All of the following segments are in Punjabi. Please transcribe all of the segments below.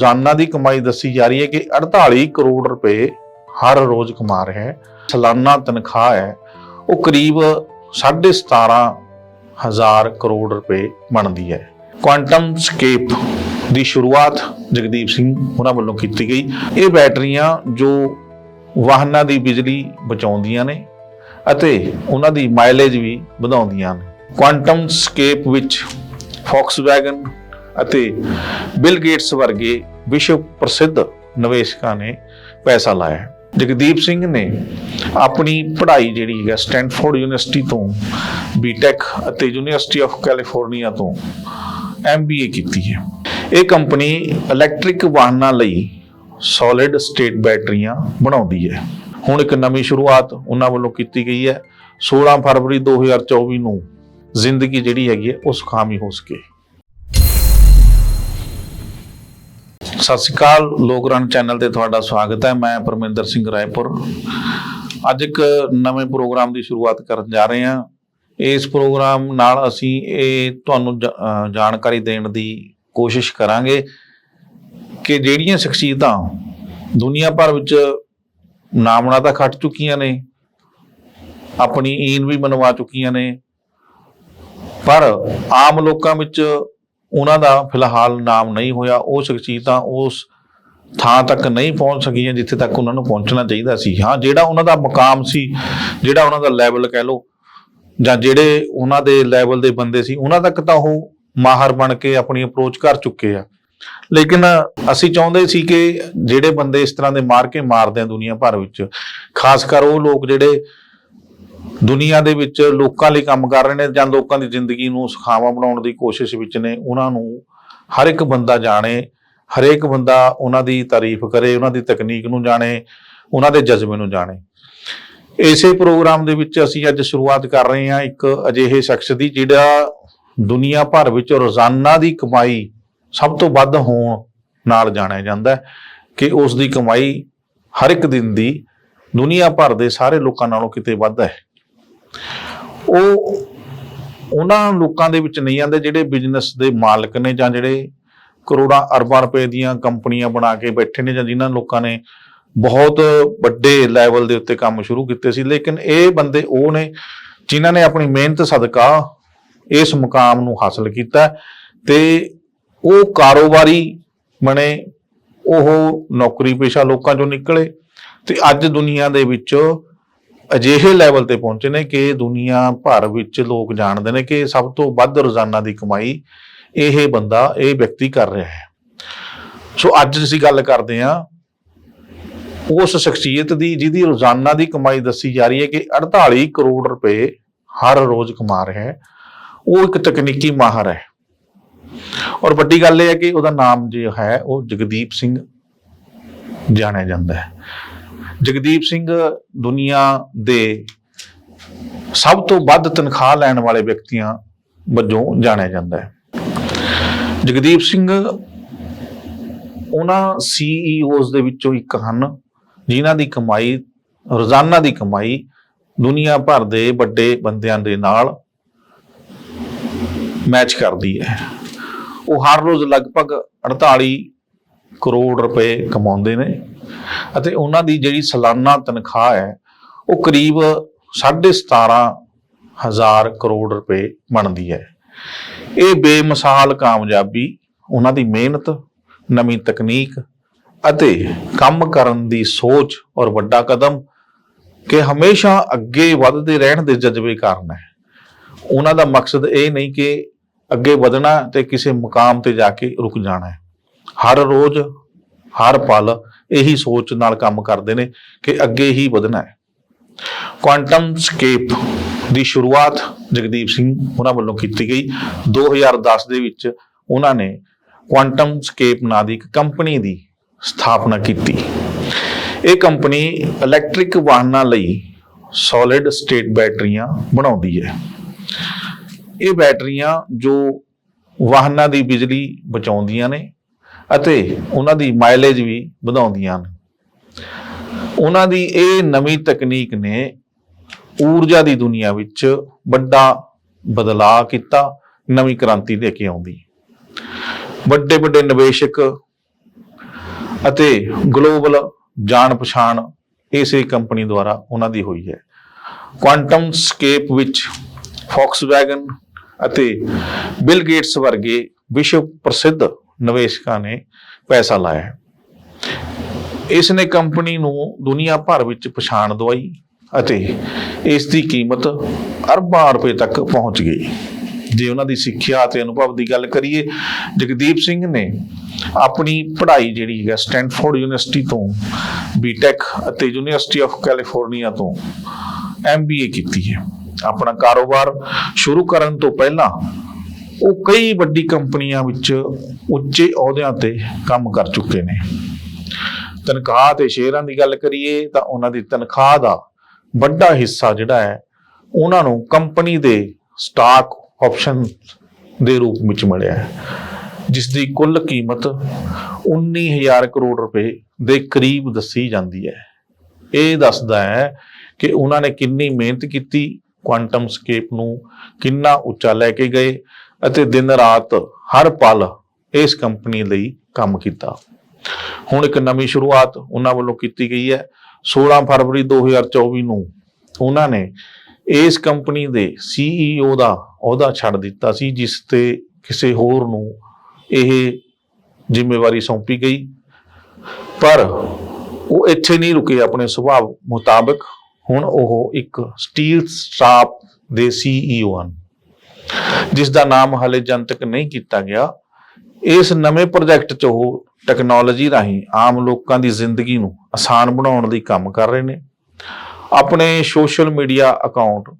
ਰੋਜ਼ਾਨਾ ਦੀ ਕਮਾਈ ਦੱਸੀ ਜਾ ਰਹੀ ਹੈ ਕਿ 48 ਕਰੋੜ ਰੁਪਏ ਹਰ ਰੋਜ਼ ਕਮਾ ਰਿਹਾ ਹੈ, ਸਾਲਾਨਾ ਤਨਖਾਹ ਹੈ, ਉਹ ਕਰੀਬ 17.5 ਹਜ਼ਾਰ ਕਰੋੜ ਰੁਪਏ ਬਣਦੀ ਹੈ। ਕੁਆਂਟਮ ਸਕੇਪ ਦੀ ਸ਼ੁਰੂਆਤ ਜਗਦੀਪ ਸਿੰਘ ਉਹਨਾਂ ਵੱਲੋਂ ਕੀਤੀ ਗਈ। ਇਹ ਬੈਟਰੀਆਂ ਜੋ ਵਾਹਨਾਂ ਦੀ ਬਿਜਲੀ ਬਚਾਉਂਦੀਆਂ ਨੇ ਅਤੇ ਉਹਨਾਂ ਦੀ ਮਾਈਲੇਜ ਵੀ ਵਧਾਉਂਦੀਆਂ ਨੇ। ਕੁਆਂਟਮ ਸਕੇਪ ਵਿੱਚ ਫੋਕਸਵੈਗਨ ਅਤੇ ਬਿਲ ਗੇਟਸ ਵਰਗੇ ਵਿਸ਼ਵ ਪ੍ਰਸਿੱਧ ਨਿਵੇਸ਼ਕਾਂ ਨੇ ਪੈਸਾ ਲਾਇਆ ਹੈ। ਜਗਦੀਪ ਸਿੰਘ ਨੇ ਆਪਣੀ ਪੜ੍ਹਾਈ ਜਿਹੜੀ ਹੈ ਸਟੈਨਫੋਰਡ ਯੂਨੀਵਰਸਿਟੀ ਤੋਂ ਬੀਟੈਕ ਅਤੇ ਯੂਨੀਵਰਸਿਟੀ ਆਫ ਕੈਲੀਫੋਰਨੀਆ ਤੋਂ ਐਮਬੀਏ ਕੀਤੀ ਹੈ। ਇਹ ਕੰਪਨੀ ਇਲੈਕਟ੍ਰਿਕ ਵਾਹਨਾਂ ਲਈ ਸੋਲਿਡ ਸਟੇਟ ਬੈਟਰੀਆਂ ਬਣਾਉਂਦੀ ਹੈ। ਹੁਣ ਇੱਕ ਨਵੀਂ ਸ਼ੁਰੂਆਤ ਉਹਨਾਂ ਵੱਲੋਂ ਕੀਤੀ ਗਈ ਹੈ। 16 ਫਰਵਰੀ 2024 ਨੂੰ ਜ਼ਿੰਦਗੀ ਜਿਹੜੀ ਹੈਗੀ ਹੈ ਉਹ ਸੁਖਾਮੀ ਹੋ ਸਕੇ। ਸਤਿ ਸ਼੍ਰੀ ਅਕਾਲ, ਲੋਕ ਰਨ ਚੈਨਲ ਤੇ ਤੁਹਾਡਾ ਸਵਾਗਤ ਹੈ। ਮੈਂ ਪਰਮਿੰਦਰ ਸਿੰਘ ਰਾਏਪੁਰ। ਅੱਜ ਇੱਕ ਨਵੇਂ ਪ੍ਰੋਗਰਾਮ ਦੀ ਸ਼ੁਰੂਆਤ ਕਰਨ ਜਾ ਰਹੇ ਹਾਂ। ਇਸ ਪ੍ਰੋਗਰਾਮ ਨਾਲ ਅਸੀਂ ਇਹ ਤੁਹਾਨੂੰ ਜਾਣਕਾਰੀ ਦੇਣ ਦੀ ਕੋਸ਼ਿਸ਼ ਕਰਾਂਗੇ ਕਿ ਜਿਹੜੀਆਂ ਸ਼ਖਸੀਅਤਾਂ ਦੁਨੀਆ ਭਰ ਵਿੱਚ ਨਾਮਣਾ ਤਾਂ ਖੱਟ ਚੁੱਕੀਆਂ ਨੇ, ਆਪਣੀ ਈਨ ਵੀ ਮਨਵਾ ਚੁੱਕੀਆਂ ਨੇ, ਪਰ ਆਮ ਲੋਕਾਂ ਵਿੱਚ ਉਹਨਾਂ ਦਾ ਫਿਲਹਾਲ ਨਾਮ ਨਹੀਂ ਹੋਇਆ, ਉਹ ਸ਼ਖਸੀਅਤਾਂ ਉਸ ਥਾਂ ਤੱਕ ਨਹੀਂ ਪਹੁੰਚ ਸਕੀਆਂ ਜਿੱਥੇ ਤੱਕ ਉਹਨਾਂ ਨੂੰ ਪਹੁੰਚਣਾ ਚਾਹੀਦਾ ਸੀ। ਹਾਂ, ਜਿਹੜਾ ਉਹਨਾਂ ਦਾ ਮਕਾਮ ਸੀ, ਜਿਹੜਾ ਉਹਨਾਂ ਦਾ ਲੈਵਲ ਕਹਿ ਲਓ, ਜਾਂ ਜਿਹੜੇ ਉਹਨਾਂ ਦੇ ਲੈਵਲ ਦੇ ਬੰਦੇ ਸੀ, ਉਹਨਾਂ ਤੱਕ ਤਾਂ ਉਹ ਮਾਹਰ ਬਣ ਕੇ ਆਪਣੀ ਅਪਰੋਚ ਕਰ ਚੁੱਕੇ ਆ। ਲੇਕਿਨ ਅਸੀਂ ਚਾਹੁੰਦੇ ਸੀ ਕਿ ਜਿਹੜੇ ਬੰਦੇ ਇਸ ਤਰ੍ਹਾਂ ਦੇ ਮਾਰ ਕੇ ਮਾਰਦੇ ਆ ਦੁਨੀਆ ਭਰ ਵਿੱਚ, ਖਾਸ ਕਰ ਉਹ ਲੋਕ ਜਿਹੜੇ ਦੁਨੀਆ ਦੇ ਵਿੱਚ ਲੋਕਾਂ ਲਈ ਕੰਮ ਕਰ ਰਹੇ ਨੇ ਜਾਂ ਲੋਕਾਂ ਦੀ ਜ਼ਿੰਦਗੀ ਨੂੰ ਸੁਖਾਵਾਂ ਬਣਾਉਣ ਦੀ ਕੋਸ਼ਿਸ਼ ਵਿੱਚ ਨੇ, ਉਹਨਾਂ ਨੂੰ ਹਰ ਇੱਕ ਬੰਦਾ ਜਾਣੇ, ਹਰੇਕ ਬੰਦਾ ਉਹਨਾਂ ਦੀ ਤਾਰੀਫ ਕਰੇ, ਉਹਨਾਂ ਦੀ ਤਕਨੀਕ ਨੂੰ ਜਾਣੇ, ਉਹਨਾਂ ਦੇ ਜਜ਼ਬੇ ਨੂੰ ਜਾਣੇ। ਇਸੇ ਪ੍ਰੋਗਰਾਮ ਦੇ ਵਿੱਚ ਅਸੀਂ ਅੱਜ ਸ਼ੁਰੂਆਤ ਕਰ ਰਹੇ ਹਾਂ ਇੱਕ ਅਜਿਹੇ ਸ਼ਖਸ ਦੀ, ਜਿਹੜਾ ਦੁਨੀਆ ਭਰ ਵਿੱਚ ਰੋਜ਼ਾਨਾ ਦੀ ਕਮਾਈ ਸਭ ਤੋਂ ਵੱਧ ਹੋਣ ਨਾਲ ਜਾਣਿਆ ਜਾਂਦਾ ਕਿ ਉਸ ਦੀ ਕਮਾਈ ਹਰ ਇੱਕ ਦਿਨ ਦੀ ਦੁਨੀਆ ਭਰ ਦੇ ਸਾਰੇ ਲੋਕਾਂ ਨਾਲੋਂ ਕਿਤੇ ਵੱਧ ਹੈ। ਉਹ ਉਹਨਾਂ ਲੋਕਾਂ ਦੇ ਵਿੱਚ ਨਹੀਂ ਆਉਂਦੇ ਜਿਹੜੇ ਬਿਜ਼ਨਸ ਦੇ ਮਾਲਕ ਨੇ ਜਾਂ ਜਿਹੜੇ ਕਰੋੜਾਂ ਅਰਬਾਂ ਰੁਪਏ ਦੀਆਂ ਕੰਪਨੀਆਂ ਬਣਾ ਕੇ ਬੈਠੇ ਨੇ ਜਾਂ ਜਿਨ੍ਹਾਂ ਲੋਕਾਂ ਨੇ ਬਹੁਤ ਵੱਡੇ ਲੈਵਲ ਦੇ ਉੱਤੇ ਕੰਮ ਸ਼ੁਰੂ ਕੀਤੇ ਸੀ, ਲੇਕਿਨ ਇਹ ਬੰਦੇ ਉਹ ਨੇ ਜਿਨ੍ਹਾਂ ਨੇ ਆਪਣੀ ਮਿਹਨਤ, ਸਦਕਾ ਇਸ ਮੁਕਾਮ ਨੂੰ ਹਾਸਲ ਕੀਤਾ ਤੇ ਉਹ ਕਾਰੋਬਾਰੀ ਬਣੇ, ਉਹ ਨੌਕਰੀ ਪੇਸ਼ਾ ਲੋਕਾਂ ਚੋਂ ਨਿਕਲੇ ਤੇ ਅੱਜ ਦੁਨੀਆ ਦੇ ਵਿੱਚ ਅਜਿਹੇ ਲੈਵਲ ਤੇ ਪਹੁੰਚੇ ਨੇ ਕਿ ਦੁਨੀਆ ਭਰ ਵਿੱਚ ਲੋਕ ਜਾਣਦੇ ਨੇ ਕਿ ਸਭ ਤੋਂ ਵੱਧ ਰੋਜ਼ਾਨਾ ਦੀ ਕਮਾਈ ਇਹ ਬੰਦਾ, ਇਹ ਵਿਅਕਤੀ ਕਰ ਰਿਹਾ ਹੈ। ਸੋ ਅੱਜ ਅਸੀਂ ਗੱਲ ਕਰਦੇ ਹਾਂ ਉਸ ਸ਼ਖਸੀਅਤ ਦੀ ਜਿਹਦੀ ਰੋਜ਼ਾਨਾ ਦੀ ਕਮਾਈ ਦੱਸੀ ਜਾ ਰਹੀ ਹੈ ਕਿ 48 ਕਰੋੜ ਰੁਪਏ ਹਰ ਰੋਜ਼ ਕਮਾ ਰਿਹਾ ਹੈ। ਉਹ ਇੱਕ ਤਕਨੀਕੀ ਮਾਹਰ ਹੈ। ਔਰ ਵੱਡੀ ਗੱਲ ਇਹ ਹੈ ਕਿ ਉਹਦਾ ਨਾਮ ਜੋ ਹੈ, ਉਹ ਜਗਦੀਪ ਸਿੰਘ ਜਾਣਿਆ ਜਾਂਦਾ ਹੈ। ਜਗਦੀਪ ਸਿੰਘ ਦੁਨੀਆ ਦੇ ਸਭ ਤੋਂ ਵੱਧ ਤਨਖਾਹ ਲੈਣ ਵਾਲੇ ਵਿਅਕਤੀਆਂ ਵਜੋਂ ਜਾਣਿਆ ਜਾਂਦਾ ਹੈ। ਜਗਦੀਪ ਸਿੰਘ ਉਹਨਾਂ ਸੀਈਓਜ਼ ਦੇ ਵਿੱਚੋਂ ਇੱਕ ਹਨ, ਜਿਨ੍ਹਾਂ ਦੀ ਕਮਾਈ, ਰੋਜ਼ਾਨਾ ਦੀ ਕਮਾਈ ਦੁਨੀਆ ਭਰ ਦੇ ਵੱਡੇ ਬੰਦਿਆਂ ਦੇ ਨਾਲ ਮੈਚ ਕਰਦੀ ਹੈ। ਉਹ ਹਰ ਰੋਜ਼ ਲਗਭਗ 48 ਕਰੋੜ ਰੁਪਏ ਕਮਾਉਂਦੇ ਨੇ ਅਤੇ ਉਹਨਾਂ ਦੀ ਜਿਹੜੀ ਸਾਲਾਨਾ ਤਨਖਾਹ ਹੈ, ਉਹ ਕਰੀਬ 17.5 ਹਜ਼ਾਰ ਕਰੋੜ ਰੁਪਏ ਬਣਦੀ ਹੈ। ਇਹ ਬੇਮਿਸਾਲ ਕਾਮਯਾਬੀ, ਉਹਨਾਂ ਦੀ ਮਿਹਨਤ, ਨਵੀਂ ਤਕਨੀਕ ਅਤੇ ਕੰਮ ਕਰਨ ਦੀ ਸੋਚ ਔਰ ਵੱਡਾ ਕਦਮ ਕਿ ਹਮੇਸ਼ਾ ਅੱਗੇ ਵੱਧਦੇ ਰਹਿਣ ਦੇ ਜਜ਼ਬੇ ਕਾਰਨ ਹੈ। ਉਹਨਾਂ ਦਾ ਮਕਸਦ ਇਹ ਨਹੀਂ ਕਿ ਅੱਗੇ ਵਧਣਾ ਤੇ ਕਿਸੇ ਮੁਕਾਮ ਤੇ ਜਾ ਕੇ ਰੁਕ ਜਾਣਾ ਹੈ। ਹਰ ਰੋਜ਼, ਹਰ ਪਲ ਇਹੀ ਸੋਚ ਨਾਲ ਕੰਮ ਕਰਦੇ ਨੇ ਕਿ ਅੱਗੇ ਹੀ ਵਧਣਾ ਹੈ। ਕੁਆਂਟਮ ਸਕੇਪ ਦੀ ਸ਼ੁਰੂਆਤ ਜਗਦੀਪ ਸਿੰਘ ਉਹਨਾਂ ਵੱਲੋਂ ਕੀਤੀ ਗਈ। 2010 ਦੇ ਵਿੱਚ ਉਹਨਾਂ ਨੇ ਕੁਆਂਟਮ ਸਕੇਪ ਨਾਂ ਦੀ ਇੱਕ ਕੰਪਨੀ ਦੀ ਸਥਾਪਨਾ ਕੀਤੀ। ਇਹ ਕੰਪਨੀ ਇਲੈਕਟ੍ਰਿਕ ਵਾਹਨਾਂ ਲਈ ਸੋਲਿਡ ਸਟੇਟ ਬੈਟਰੀਆਂ ਬਣਾਉਂਦੀ ਹੈ। ਇਹ ਬੈਟਰੀਆਂ ਜੋ ਵਾਹਨਾਂ ਦੀ ਬਿਜਲੀ ਬਚਾਉਂਦੀਆਂ ਨੇ ਅਤੇ ਉਹਨਾਂ ਦੀ ਮਾਈਲੇਜ ਵੀ ਵਧਾਉਂਦੀਆਂ ਹਨ। ਉਹਨਾਂ ਦੀ ਇਹ ਨਵੀਂ ਤਕਨੀਕ ਨੇ ਊਰਜਾ ਦੀ ਦੁਨੀਆ ਵਿੱਚ ਵੱਡਾ ਬਦਲਾਅ ਕੀਤਾ, ਨਵੀਂ ਕ੍ਰਾਂਤੀ ਦੇ ਕੇ ਆਉਂਦੀ। ਵੱਡੇ ਵੱਡੇ ਨਿਵੇਸ਼ਕ ਅਤੇ ਗਲੋਬਲ ਜਾਣ ਪਛਾਣ ਇਸੇ ਕੰਪਨੀ ਦੁਆਰਾ ਉਹਨਾਂ ਦੀ ਹੋਈ ਹੈ। ਕੁਆਂਟਮ ਸਕੇਪ ਵਿੱਚ ਫੋਕਸਵੈਗਨ ਅਤੇ ਬਿਲ ਗੇਟਸ ਵਰਗੇ ਵਿਸ਼ਵ ਪ੍ਰਸਿੱਧ ਨਿਵੇਸ਼ਕਾਂ ਨੇ ਪੈਸਾ ਲਾਇਆ ਇਸ ਨੇ ਕੰਪਨੀ ਨੂੰ ਦੁਨੀਆ ਭਰ ਵਿੱਚ ਪਛਾਣ ਦਵਾਈ ਅਤੇ ਇਸ ਦੀ ਕੀਮਤ ਅਰਬਾਂ ਰੁਪਏ ਤੱਕ ਪਹੁੰਚ ਗਈ। ਜੇ ਉਹਨਾਂ ਦੀ ਸਿੱਖਿਆ ਅਤੇ ਅਨੁਭਵ ਦੀ ਗੱਲ ਕਰੀਏ, ਜਗਦੀਪ ਸਿੰਘ ਨੇ ਆਪਣੀ ਪੜ੍ਹਾਈ ਜਿਹੜੀ ਹੈ ਸਟੈਨਫੋਰਡ ਯੂਨੀਵਰਸਿਟੀ ਤੋਂ ਬੀਟੈਕ ਅਤੇ ਯੂਨੀਵਰਸਿਟੀ ਆਫ ਕੈਲੀਫੋਰਨੀਆ ਤੋਂ ਐਮਬੀਏ ਕੀਤੀ ਹੈ। ਆਪਣਾ ਕਾਰੋਬਾਰ ਸ਼ੁਰੂ ਕਰਨ ਤੋਂ ਪਹਿਲਾਂ ਉਹ ਕਈ ਵੱਡੀ ਕੰਪਨੀਆਂ ਵਿੱਚ ਉੱਚੇ ਅਹੁਦਿਆਂ ਤੇ ਕੰਮ ਕਰ ਚੁੱਕੇ ਨੇ। ਤਨਖਾਹ ਤੇ ਸ਼ੇਅਰਾਂ ਦੀ ਗੱਲ ਕਰੀਏ ਤਾਂ ਉਹਨਾਂ ਦੀ ਤਨਖਾਹ ਦਾ ਵੱਡਾ ਹਿੱਸਾ ਜਿਹੜਾ ਹੈ, ਉਹਨਾਂ ਨੂੰ ਕੰਪਨੀ ਦੇ ਸਟਾਕ ਆਪਸ਼ਨ ਦੇ ਰੂਪ ਵਿੱਚ ਮਿਲਿਆ ਹੈ ਜਿਸ ਦੀ ਕੁੱਲ ਕੀਮਤ 19000 ਕਰੋੜ ਰੁਪਏ ਦੇ ਕਰੀਬ ਦੱਸੀ ਜਾਂਦੀ ਹੈ। ਇਹ ਦੱਸਦਾ ਹੈ ਕਿ ਉਹਨਾਂ ਨੇ ਕਿੰਨੀ ਮਿਹਨਤ ਕੀਤੀ ਕੁਆਂਟਮ ਸਕੇਪ ਨੂੰ ਕਿੰਨਾ ਉੱਚਾ ਲੈ ਕੇ ਗਏ ਅਤੇ ਦਿਨ ਰਾਤ ਹਰ ਪਲ ਇਸ ਕੰਪਨੀ ਲਈ ਕੰਮ ਕੀਤਾ। ਹੁਣ ਇੱਕ ਨਵੀਂ ਸ਼ੁਰੂਆਤ ਉਹਨਾਂ ਵੱਲੋਂ ਕੀਤੀ ਗਈ ਹੈ। 16 ਫਰਵਰੀ 2024 ਨੂੰ ਉਹਨਾਂ ਨੇ ਇਸ ਕੰਪਨੀ ਦੇ ਸੀਈਓ ਦਾ ਅਹੁਦਾ ਛੱਡ ਦਿੱਤਾ ਸੀ, ਜਿਸ ਤੇ ਕਿਸੇ ਹੋਰ ਨੂੰ ਇਹ ਜ਼ਿੰਮੇਵਾਰੀ ਸੌਂਪੀ ਗਈ। ਪਰ ਉਹ ਇੱਥੇ ਨਹੀਂ ਰੁਕੇ, ਆਪਣੇ ਸੁਭਾਅ ਮੁਤਾਬਕ ਹੁਣ ਉਹ ਇੱਕ ਸਟੀਲ ਸਟਾਪ ਦੇ ਸੀਈਓ ਹਨ। ਜਿਸ ਦਾ ਨਾਮ ਹਾਲੇ ਜਨਤਕ ਨਹੀਂ ਕੀਤਾ ਗਿਆ, ਇਸ ਨਵੇਂ ਪ੍ਰੋਜੈਕਟ 'ਚ ਉਹ ਟੈਕਨੋਲੋਜੀ ਰਾਹੀਂ ਆਮ ਲੋਕਾਂ ਦੀ ਜ਼ਿੰਦਗੀ ਨੂੰ ਆਸਾਨ ਬਣਾਉਣ ਲਈ ਕੰਮ ਕਰ ਰਹੇ ਨੇ। ਆਪਣੇ social media account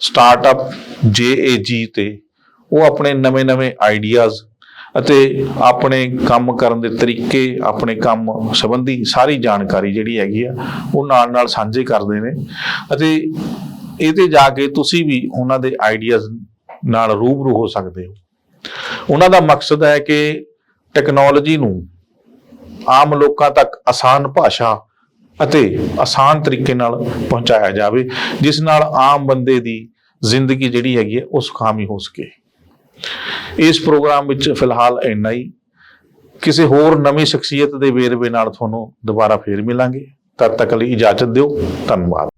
startup JAG ਤੇ ਉਹ ਆਪਣੇ ਨਵੇਂ-ਨਵੇਂ ਆਈਡੀਆਜ਼ ਅਤੇ ਆਪਣੇ ਕੰਮ ਕਰਨ ਦੇ ਤਰੀਕੇ, ਆਪਣੇ ਕੰਮ ਸੰਬੰਧੀ ਸਾਰੀ ਜਾਣਕਾਰੀ ਜਿਹੜੀ ਹੈਗੀ ਆ, ਉਹ ਨਾਲ-ਨਾਲ ਸਾਂਝੇ ਕਰਦੇ ਨੇ। ਅਤੇ ਇਹਦੇ ਜਾ ਕੇ ਤੁਸੀਂ ਵੀ ਉਹਨਾਂ ਦੇ ਆਈਡੀਆਜ਼ ਨਾਲ ਰੂਬਰੂ ਹੋ ਸਕਦੇ ਹੋ। ਉਹਨਾਂ ਦਾ ਮਕਸਦ ਹੈ ਕਿ ਟੈਕਨੋਲੋਜੀ ਨੂੰ ਆਮ ਲੋਕਾਂ ਤੱਕ ਆਸਾਨ ਭਾਸ਼ਾ ਅਤੇ ਆਸਾਨ ਤਰੀਕੇ ਨਾਲ ਪਹੁੰਚਾਇਆ ਜਾਵੇ, ਜਿਸ ਨਾਲ ਆਮ ਬੰਦੇ ਦੀ ਜ਼ਿੰਦਗੀ ਜਿਹੜੀ ਹੈਗੀ ਹੈ ਉਹ ਸੁਖਾਮੀ ਹੋ ਸਕੇ। ਇਸ ਪ੍ਰੋਗਰਾਮ ਵਿੱਚ ਫਿਲਹਾਲ ਇੰਨਾ ਹੀ। ਕਿਸੇ ਹੋਰ ਨਵੀਂ ਸ਼ਖਸੀਅਤ ਦੇ ਵੇਰਵੇ ਨਾਲ ਤੁਹਾਨੂੰ ਦੁਬਾਰਾ ਫੇਰ ਮਿਲਾਂਗੇ। ਤਦ ਤੱਕ ਲਈ ਇਜਾਜ਼ਤ ਦਿਓ। ਧੰਨਵਾਦ।